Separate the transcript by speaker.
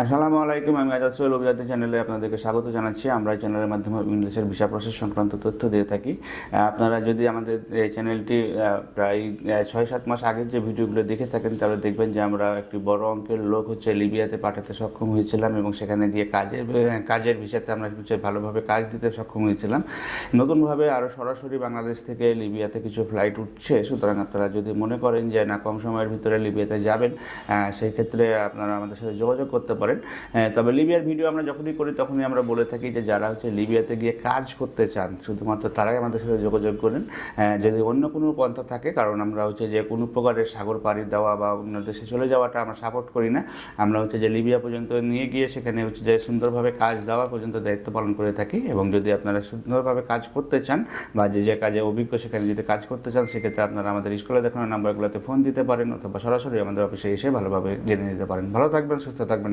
Speaker 1: আসসালামু আলাইকুম, আমি আজাদ সোহেল অভিজাতি চ্যানেলে আপনাদেরকে স্বাগত জানাচ্ছি। আমরা এই চ্যানেলের মাধ্যমে দেশের ভিসা প্রসেস সংক্রান্ত তথ্য দিয়ে থাকি। আপনারা যদি আমাদের এই চ্যানেলটি প্রায় ছয় সাত মাস আগের যে ভিডিওগুলো দেখে থাকেন, তাহলে দেখবেন যে আমরা একটি বড় অঙ্কের লোক হচ্ছে লিবিয়াতে পাঠাতে সক্ষম হয়েছিলাম এবং সেখানে গিয়ে কাজের কাজের ভিসাতে আমরা হচ্ছে ভালোভাবে কাজ দিতে সক্ষম হয়েছিলাম। নতুনভাবে আরও সরাসরি বাংলাদেশ থেকে লিবিয়াতে কিছু ফ্লাইট উঠছে। সুতরাং আপনারা যদি মনে করেন যে, না, কম সময়ের ভিতরে লিবিয়াতে যাবেন সেই ক্ষেত্রে আপনারা আমাদের সাথে যোগাযোগ করতে পারেন। তবে লিবিয়ার ভিডিও আমরা যখনই করি, তখনই আমরা বলে থাকি যে যারা হচ্ছে লিবিয়াতে গিয়ে কাজ করতে চান, শুধুমাত্র তারাই আমাদের সাথে যোগাযোগ করেন। যদি অন্য কোনো পন্থা থাকে, কারণ আমরা হচ্ছে যে কোনো প্রকারের সাগর পাড়ি দেওয়া বা অন্য দেশে চলে যাওয়াটা আমরা সাপোর্ট করি না। আমরা হচ্ছে যে লিবিয়া পর্যন্ত নিয়ে গিয়ে সেখানে হচ্ছে যে সুন্দরভাবে কাজ দেওয়া পর্যন্ত দায়িত্ব পালন করে থাকি। এবং যদি আপনারা সুন্দরভাবে কাজ করতে চান বা যে যে কাজে অভিজ্ঞ, সেখানে যদি কাজ করতে চান, সেক্ষেত্রে আপনারা আমাদের স্কুলে দেখানো নাম্বারগুলোতে ফোন দিতে পারেন অথবা সরাসরি আমাদের অফিসে এসে ভালোভাবে জেনে নিতে পারেন। ভালো থাকবেন, সুস্থ থাকবেন